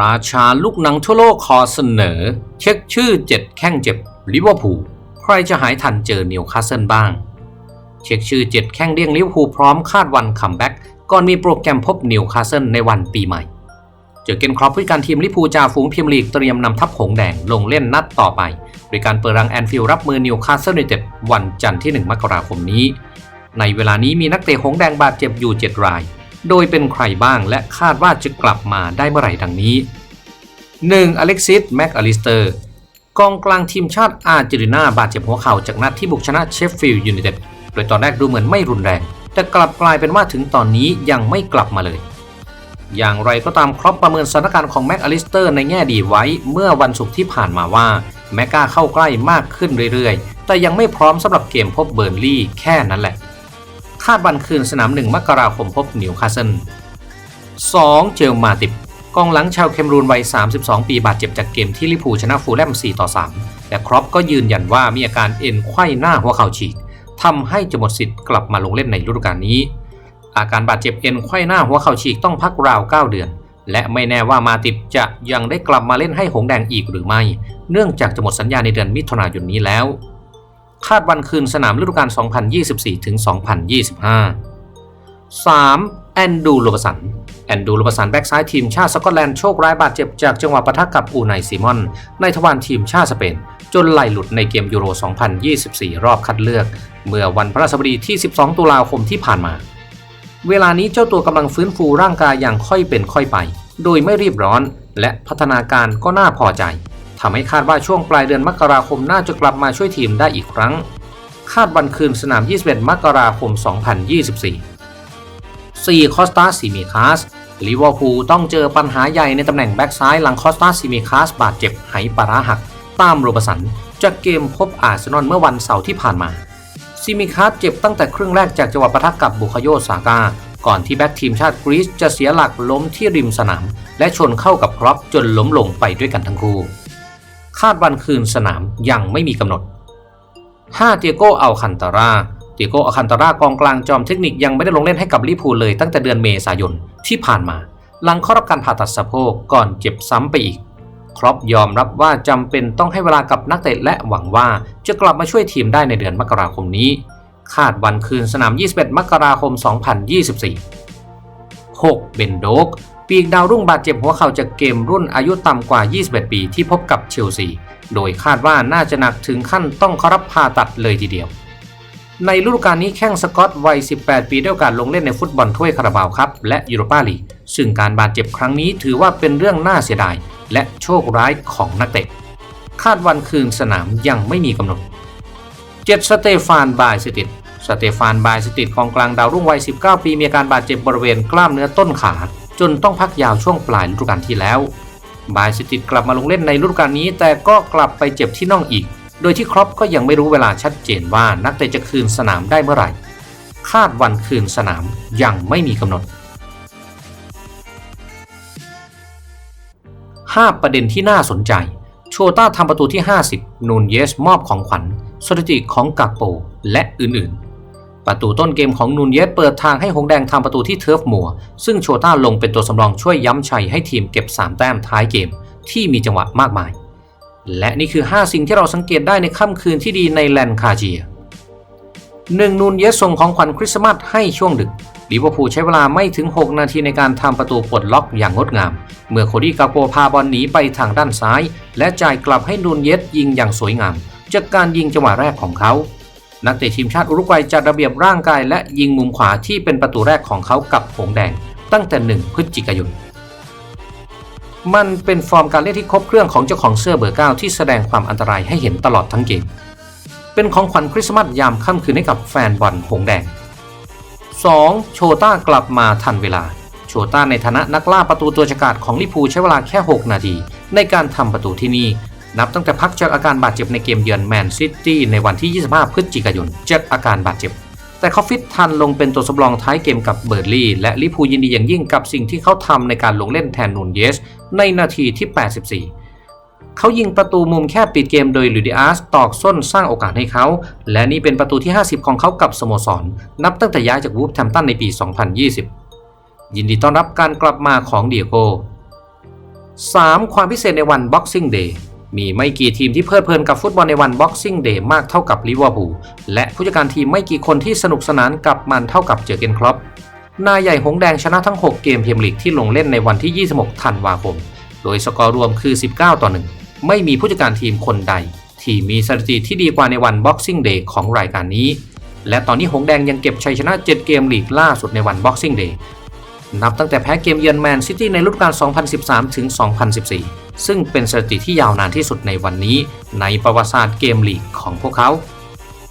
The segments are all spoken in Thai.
ราชาลูกหนังทั่วโลกขอเสนอ เช็คชื่อ7แข้งเจ็บลิเวอร์พูลใครจะหายทันเจอนิวคาสเซิลบ้าง เช็คชื่อ7แข้งเลี่ยงลิเวอร์พูลพร้อมคาดวันคัมแบ็กก่อนมีโปรแกรมพบนิวคาสเซิลในวันปีใหม่ เจอเกนครอปผู้การทีมลิเวอร์พูลจ่าฝูงพรีเมียร์ลีกเตรียมนำทัพหงแดงลงเล่นนัดต่อไป โดยการเปิดรังแอนฟิลด์รับมือนิวคาสเซิลยูไนเต็ดวันจันทร์ที่ 1 มกราคมนี้ ในเวลานี้มีนักเตะหงแดงบาดเจ็บอยู่ 7 ราย โดยเป็นใครบ้างและคาดว่าจะกลับมาได้เมื่อไหร่ดังนี้ 1. อเล็กซิสแม็กอลิสเตอร์กองกลางทีมชาติอาร์เจนตินาบาดเจ็บหัวเข่าจากนัดที่บุกชนะเชฟฟิลด์ยูไนเต็ดโดยตอนแรกดูเหมือนไม่รุนแรง แต่กลับกลายเป็นว่าถึงตอนนี้ยังไม่กลับมาเลย อย่างไรก็ตามครอปประเมินสถานการณ์ของแม็กอลิสเตอร์ในแง่ดีไว้เมื่อวันศุกร์ที่ผ่านมาว่าแม็กกล้าเข้าใกล้มากขึ้นเรื่อยๆ แต่ยังไม่พร้อมสำหรับเกมพบเบอร์นลี่แค่นั้นแหละ คาดวันคืนสนามหนึ่งมกราคมพบนิวคาสเซิล 2. เจลมาติบกองหลังชาวเคมรูนวัย 32 ปีบาดเจ็บจากเกมที่ลิเวอร์พูชนะฟูลแลม 4 ต่อ 3 แต่ครอปก็ยืนยันว่ามีอาการเอ็นไขว้หน้าหัวเข่าฉีกทำให้จะหมดสิทธิ์กลับมาลงเล่นในฤดูกาลนี้ อาการบาดเจ็บเอ็นไขว้หน้าหัวเข่าฉีกต้องพักราว 9 เดือน และไม่แน่ว่ามาติบจะยังได้กลับมาเล่นให้หงแดงอีกหรือไม่ เนื่องจากจะหมดสัญญาในเดือนมิถุนายนนี้แล้ว คาดวันคืนสนามฤดูกาล 2024 ถึง 2025 3. แอนดูโรบสัน แอนดูโรบสันแบ็กซ้ายทีมชาติสกอตแลนด์โชคร้ายบาดเจ็บจากจังหวะปะทะกับอูไนซิมอน ในทวารทีมชาติสเปน จนไหลหลุดในเกมยูโร 2024 รอบคัดเลือก เมื่อวันพฤหัสบดีที่ 12 ตุลาคมที่ผ่านมา เวลานี้เจ้าตัวกำลังฟื้นฟูร่างกายอย่างค่อยเป็นค่อยไป โดยไม่รีบร้อน และพัฒนาการก็น่าพอใจ ทำให้คาดว่าช่วงปลายเดือนมกราคมน่าจะกลับมาช่วยทีมได้อีกครั้ง คาดวันคืนสนาม 21 มกราคม 2024 4. คอสตาซิมิคาสลิเวอร์พูลต้องเจอปัญหาใหญ่ในตำแหน่งแบ็กซ้ายหลังคอสตาซิมิคาสบาดเจ็บไหปาระหัก ตามโรบสัน จากเกมพบอาร์เซนอลเมื่อวันเสาร์ที่ผ่านมาซิมิคาสเจ็บตั้งแต่ครึ่งแรกจากจังหวะปะทะกับบุคโยซาก้าก่อนที่แบ็กทีมชาติกรีซจะเสียหลักล้มที่ริมสนาม และชนเข้ากับครอปจนล้มลงไปด้วยกันทั้งคู่าดวันคืนสนามยังไม่มีกำหนด 5. เตียโกอัลคันตาราเตียโกอัลคันตารากองกลางจอมเทคนิคยังไม่ได้ลงเล่นให้กับลิพูเลยตั้งแต่เดือนเมษายนที่ผ่านมา หลังเข้ารับการผ่าตัดสะโพกก่อนเจ็บซ้ำไปอีก ครอปยอมรับว่าจำเป็นต้องให้เวลากับนักเตะและหวังว่าจะกลับมาช่วยทีมได้ในเดือนมกราคมนี้ คาดวันคืนสนาม 21 มกราคม 2024 6. เบนโดก ปีกดาวรุ่งบาดเจ็บหัวเข่าจากเกมรุ่นอายุต่ำกว่า 21 ปีที่พบกับเชลซี โดยคาดว่าน่าจะหนักถึงขั้นต้องเข้ารับผ่าตัดเลยทีเดียว ในฤดูกาลนี้แข้งสกอตวัย 18 ปีได้โอกาสลงเล่นในฟุตบอลถ้วยคาราบาวครับ และยูโรปาลีกซึ่งการบาดเจ็บครั้งนี้ถือว่าเป็นเรื่องน่าเสียดาย และโชคร้ายของนักเตะ คาดวันคืนสนามยังไม่มีกำหนดเจตสเตฟานบายสติดสเตฟานบายสติดกองกลางดาวรุ่งวัย 19 ปีมีอาการบาดเจ็บบริเวณกล้ามเนื้อต้นขา จนต้องพักยาวช่วงปลายฤดูกาลที่แล้ว บายสติดกลับมาลงเล่นในฤดูกาลนี้ แต่ก็กลับไปเจ็บที่น่องอีก โดยที่ครอปก็ยังไม่รู้เวลาชัดเจนว่านักเตะจะคืนสนามได้เมื่อไหร่ คาดวันคืนสนามยังไม่มีกำหนด 5 ประเด็นที่น่าสนใจ โชต้าทำประตูที่ 50 นูนเยสมอบของขวัญสถิติของกากโปและอื่นๆ ประตูต้นเกมของนูนเยสเปิดทางให้หงแดงทำประตูที่เทิร์ฟมัว ซึ่งโชต้าลงเป็นตัวสำรองช่วยย้ำชัยให้ทีมเก็บ 3 แต้มท้ายเกม ที่มีจังหวะมากมาย และนี่คือ 5 สิ่งที่เราสังเกตได้ในค่ำคืนที่ดีในแลนคาเจียหนึ่งนูนเยสส่งของขวัญคริสต์มาสให้ช่วงดึกลิเวอร์พูลใช้เวลาไม่ถึง 6 นาทีในการทำประตูปลดล็อกอย่างงดงาม เมื่อโคดี้กาโปพาบอลหนีไปทางด้านซ้าย และจ่ายกลับให้นูนเยสยิงอย่างสวยงาม จากการยิงจังหวะแรกของเขา นักเตะทีมชาติอุรุกวัยจัดระเบียบร่างกายและยิงมุมขวาที่เป็นประตูแรกของเขากับหงแดง ตั้งแต่ 1 พฤศจิกายน มันเป็นฟอร์มการเล่นที่ครบเครื่องของเจ้าของเสื้อเบอร์เก้าที่แสดงความอันตรายให้เห็นตลอดทั้งเกม เป็นของขวัญคริสต์มาสยามค่ำคืนให้กับแฟนบอลหงแดง 2. โชต้ากลับมาทันเวลา โชต้าในฐานะนักล่าประตูตัวฉกาจของลิพูใช้เวลาแค่ 6 นาที ในการทำประตูที่นี่ นับตั้งแต่พักจากอาการบาดเจ็บในเกมเยือนแมนซิตี้ในวันที่ 25 พฤศจิกายนจากอาการบาดเจ็บ แต่เขาฟิตทันลงเป็นตัวสำรองท้ายเกมกับเบอร์ลี่ และลิพูยินดีอย่างยิ่งกับสิ่งที่เขาทำในการลงเล่นแทนนูนเยส ในนาทีที่ 84 เขายิงประตูมุมแคบปิดเกมโดยลูดิอาสตอกส้นสร้างโอกาสให้เขา และนี่เป็นประตูที่ 50 ของเขากับสโมสร นับตั้งแต่ย้ายจากวูฟแฮมตันในปี 2020 ยินดีต้อนรับการกลับมาของเดียโก 3. ความพิเศษในวัน Boxing Day มีไม่กี่ทีมที่เพลิดเพลินกับฟุตบอลในวัน Boxing Day มากเท่ากับลิเวอร์พูลและผู้จัดการทีมไม่กี่คนที่สนุกสนานกับมันเท่ากับเจอเกนครอปนายใหญ่หงแดงชนะทั้ง 6 เกมพรีเมียร์ลีกที่ลงเล่นในวันที่ 26 ธันวาคม โดยสกอร์รวมคือ 19 ต่อ 1 ไม่มีผู้จัดการทีมคนใด ที่มีสถิติที่ดีกว่าในวัน Boxing Day ของรายการนี้ และตอนนี้หงแดงยังเก็บชัยชนะ 7 เกมลีกล่าสุดในวัน Boxing Day นับตั้งแต่แพ้เกมเยือนแมนซิตี้ในฤดูกาล 2013 ถึง 2014 ซึ่งเป็นสถิติที่ยาวนานที่สุดในวันนี้ในประวัติศาสตร์เกมลีกของพวกเขา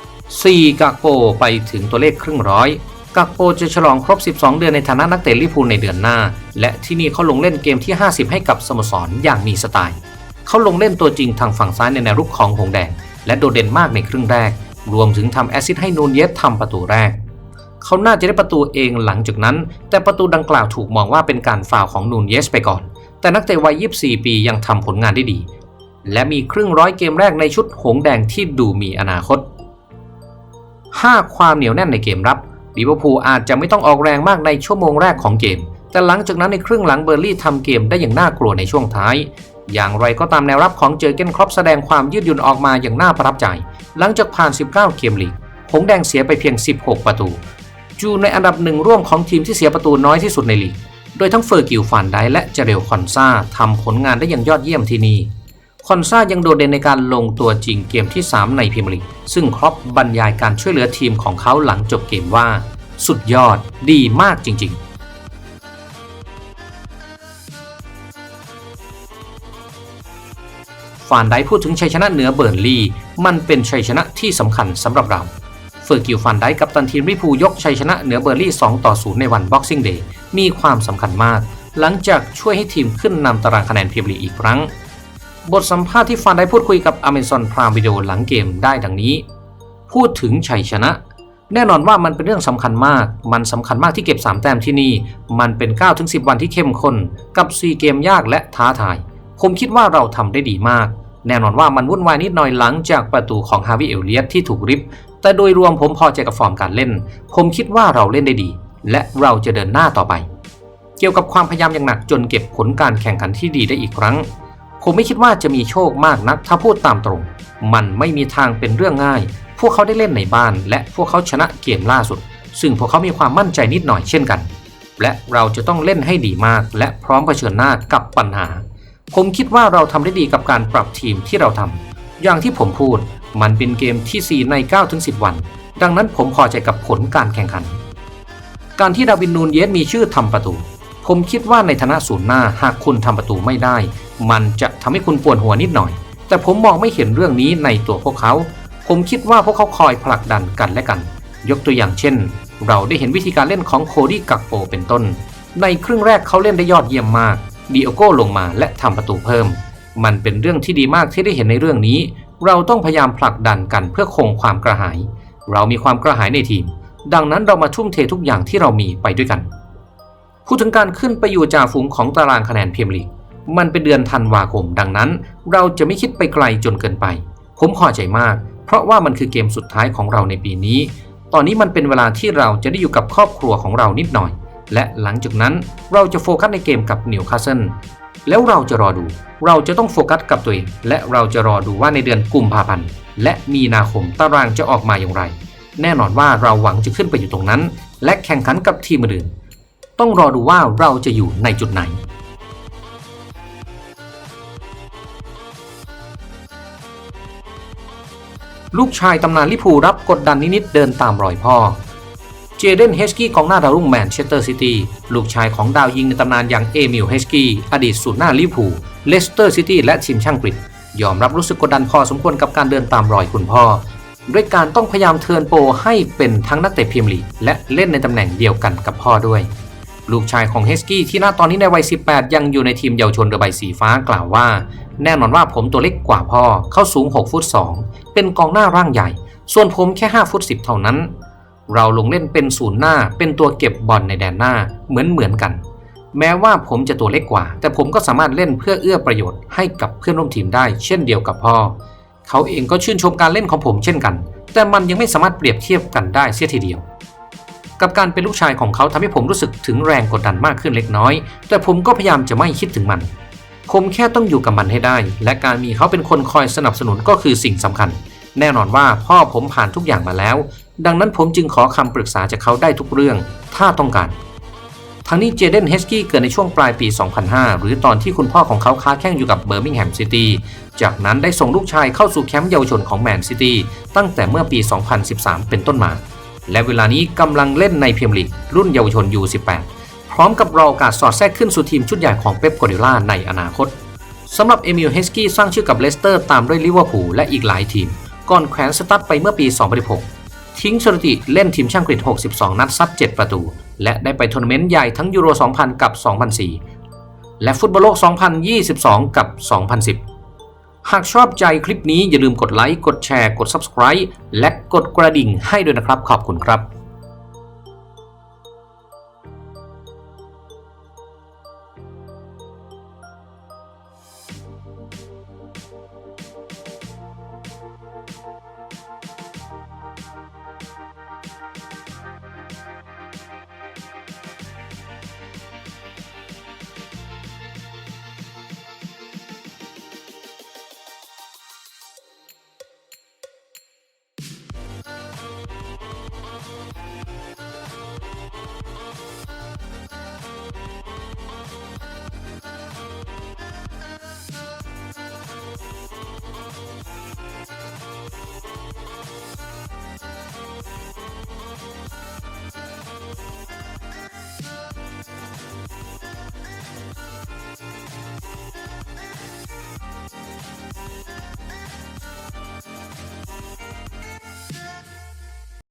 4. กากโปไปถึงตัวเลขครึ่งร้อยกากโปจะฉลองครบ 12 เดือนในฐานะนักเตะลิพูลในเดือนหน้า และที่นี่เขาลงเล่นเกมที่ 50 ให้กับสโมสรอย่างมีสไตล์ เขาลงเล่นตัวจริงทางฝั่งซ้ายในแนวรุกของหงแดง และโดดเด่นมากในครึ่งแรก รวมถึงทำแอซิสให้นูนเยสทำประตูแรก เขาน่าจะได้ประตูเองหลังจากนั้น แต่ประตูดังกล่าวถูกมองว่าเป็นการฟาวของนูนเยสไปก่อน แต่นักเตะวัย 24 ปียังทำผลงานได้ดี และมีครึ่งร้อยเกมแรกในชุดหงแดงที่ดูมีอนาคต 5. ความเหนียวแน่นในเกมรับลิเวอร์พูลอาจจะไม่ต้องออกแรงมากในชั่วโมงแรกของเกม แต่หลังจากนั้นในครึ่งหลังเบอร์ลี่ทำเกมได้อย่างน่ากลัวในช่วงท้าย อย่างไรก็ตามแนวรับของเจอเกนครอปแสดงความยืดหยุ่นออกมาอย่างน่าประทับใจ หลังจากผ่าน 19 เกมลีกหงแดงเสียไปเพียง 16 ประตูอยู่ในอันดับหนึ่งร่วมของทีมที่เสียประตูน้อยที่สุดในลีก โดยทั้งเฟอร์กิลฟันไดและเจเรลคอนซาทำผลงานได้อย่างยอดเยี่ยมที่นี่ คอนซายังโดดเด่นในการลงตัวจริงเกมที่ 3 ในพรีเมียร์ลีกซึ่งครอปบรรยายการช่วยเหลือทีมของเขาหลังจบเกมว่า สุดยอดดีมากจริง ๆฟานไดพูดถึงชัยชนะเหนือเบิร์นลีมันเป็นชัยชนะที่สำคัญสำหรับเรา เฟอร์กิลฟันไดกับตันทีมริพูยกชัยชนะเหนือเบอร์ลี่ 2 ต่อ 0 ในวัน Boxing Day มีความสำคัญมาก หลังจากช่วยให้ทีมขึ้นนำตารางคะแนนพรีเมียร์ลีกอีกครั้ง บทสัมภาษณ์ที่ฟันได้พูดคุยกับ Amazon Prime Video หลังเกมได้ดังนี้ พูดถึงชัยชนะ แน่นอนว่ามันเป็นเรื่องสำคัญมาก มันสำคัญมากที่เก็บ 3 แต้มที่นี่ มันเป็น 9-10 วันที่เข้มข้นกับ4เกมยากและท้าทาย ผมคิดว่าเราทำได้ดีมากแน่นอนว่ามันวุ่นวายนิดหน่อยหลังจากประตูของฮาวิเอลเลียตที่ถูกริบ แต่โดยรวมผมพอใจกับฟอร์มการเล่น ผมคิดว่าเราเล่นได้ดี และเราจะเดินหน้าต่อไป เกี่ยวกับความพยายามอย่างหนักจนเก็บผลการแข่งขันที่ดีได้อีกครั้ง ผมไม่คิดว่าจะมีโชคมากนักถ้าพูดตามตรง มันไม่มีทางเป็นเรื่องง่าย พวกเขาได้เล่นในบ้าน และพวกเขาชนะเกมล่าสุด ซึ่งพวกเขามีความมั่นใจนิดหน่อยเช่นกัน และเราจะต้องเล่นให้ดีมาก และพร้อมเผชิญหน้ากับปัญหา ผมคิดว่าเราทำได้ดีกับการปรับทีมที่เราทำอย่างที่ผมพูด มันเป็นเกมที่ 4 ใน 9-10 วัน ดังนั้นผมพอใจกับผลการแข่งขัน การที่ดาวินนูนเยสมีชื่อทำประตู ผมคิดว่าในฐานะศูนย์หน้าหากคุณทำประตูไม่ได้ มันจะทำให้คุณปวดหัวนิดหน่อย แต่ผมมองไม่เห็นเรื่องนี้ในตัวพวกเขา ผมคิดว่าพวกเขาคอยผลักดันกันและกัน ยกตัวอย่างเช่น เราได้เห็นวิธีการเล่นของโคดี้กักโปเป็นต้น ในครึ่งแรกเขาเล่นได้ยอดเยี่ยมมากดิโอโก้ลงมาและทำประตูเพิ่ม มันเป็นเรื่องที่ดีมากที่ได้เห็นในเรื่องนี้ เราต้องพยายามผลักดันกันเพื่อคงความกระหาย เรามีความกระหายในทีม ดังนั้นเรามาทุ่มเททุกอย่างที่เรามีไปด้วยกัน พูดถึงการขึ้นไปอยู่จ่าฝูงของตารางคะแนนเมียร์ลีก มันเป็นเดือนธันวาคม ดังนั้น เราจะไม่คิดไปไกลจนเกินไป ผมพอใจมาก เพราะว่ามันคือเกมสุดท้ายของเราในปีนี้ ตอนนี้มันเป็นเวลาที่เราจะได้อยู่กับครอบครัวของเรานิดหน่อย และหลังจากนั้นเราจะโฟกัสในเกมกับนิวคาสเซิล แล้วเราจะรอดู เราจะต้องโฟกัสกับตัวเอง และเราจะรอดูว่าในเดือนกุมภาพันธ์และมีนาคมตารางจะออกมาอย่างไร แน่นอนว่าเราหวังจะขึ้นไปอยู่ตรงนั้น และแข่งขันกับทีมอื่น ต้องรอดูว่าเราจะอยู่ในจุดไหนลูกชายตำนานลิพูรับกดดันนิดๆเดินตามรอยพ่อ เจเดนเฮสกี้กองหน้าดาวรุ่งแมนเชสเตอร์ซิตี้ลูกชายของดาวยิงในตำนานอย่างเอมิลเฮสกี้อดีตศูนย์หน้าลิเวอร์พูลเลสเตอร์ซิตี้และทีมช่างกฤษยอมรับรู้สึกกดดันพอสมควรกับการเดินตามรอยคุณพ่อ ด้วยการต้องพยายามเทิร์นโปรให้เป็นทั้งนักเตะพรีเมียร์ลีกและเล่นในตำแหน่งเดียวกันกับพ่อด้วย ลูกชายของเฮสกี้ที่ณตอนนี้ในวัย 18 ยังอยู่ในทีมเยาวชนเรือใบสีฟ้ากล่าวว่า แน่นอนว่าผมตัวเล็กกว่าพ่อ เขาสูง 6 ฟุต 2 เป็นกองหน้าร่างใหญ่ ส่วนผมแค่ 5 ฟุต 10 เท่านั้น เราลงเล่นเป็นศูนย์หน้า เป็นตัวเก็บบอลในแดนหน้าเหมือนเหมือนกัน แม้ว่าผมจะตัวเล็กกว่า แต่ผมก็สามารถเล่นเพื่อเอื้อประโยชน์ให้กับเพื่อนร่วมทีมได้ เช่นเดียวกับพ่อ เขาเองก็ชื่นชมการเล่นของผมเช่นกัน แต่มันยังไม่สามารถเปรียบเทียบกันได้เสียทีเดียว กับการเป็นลูกชายของเขาทำให้ผมรู้สึกถึงแรงกดดันมากขึ้นเล็กน้อย แต่ผมก็พยายามจะไม่คิดถึงมันผมแค่ต้องอยู่กับมันให้ได้ และการมีเขาเป็นคนคอยสนับสนุนก็คือสิ่งสำคัญ แน่นอนว่าพ่อผมผ่านทุกอย่างมาแล้ว ดังนั้นผมจึงขอคำปรึกษาจากเขาได้ทุกเรื่องถ้าต้องการทางนี้เจเดนเฮสกี้เกิดในช่วงปลายปี 2005 หรือตอนที่คุณพ่อของเขาค้าแข่งอยู่กับเบอร์มิงแฮมซิตี้ จากนั้นได้ส่งลูกชายเข้าสู่แคมป์เยาวชนของแมนซิตี้ตั้งแต่เมื่อปี 2013 เป็นต้นมา และเวลานี้กำลังเล่นในพรีเมียร์ลีกรุ่นเยาวชน U18 พร้อมกับรอโอกาสสอดแทรกขึ้นสู่ทีมชุดใหญ่ของเป๊ปกัวร์ดิล่าในอนาคตสำหรับเอมิลเฮสกี้สร้างชื่อกับเลสเตอร์ตามด้วยลิเวอร์พูลและอีกหลายทีม ก่อนแขวนสตั๊ดไปเมื่อปี 2016 ทิ้งสถิติเล่นทีมชาติอังกฤษ 62 นัดซัด 7 ประตู และได้ไปทัวร์นาเมนต์ใหญ่ทั้งยูโร 2000 กับ 2004 และฟุตบอลโลก 2022 กับ 2010 หากชอบใจคลิปนี้อย่าลืมกดไลค์ กดแชร์ กด Subscribe และกดกระดิ่งให้ด้วยนะครับ ขอบคุณครับ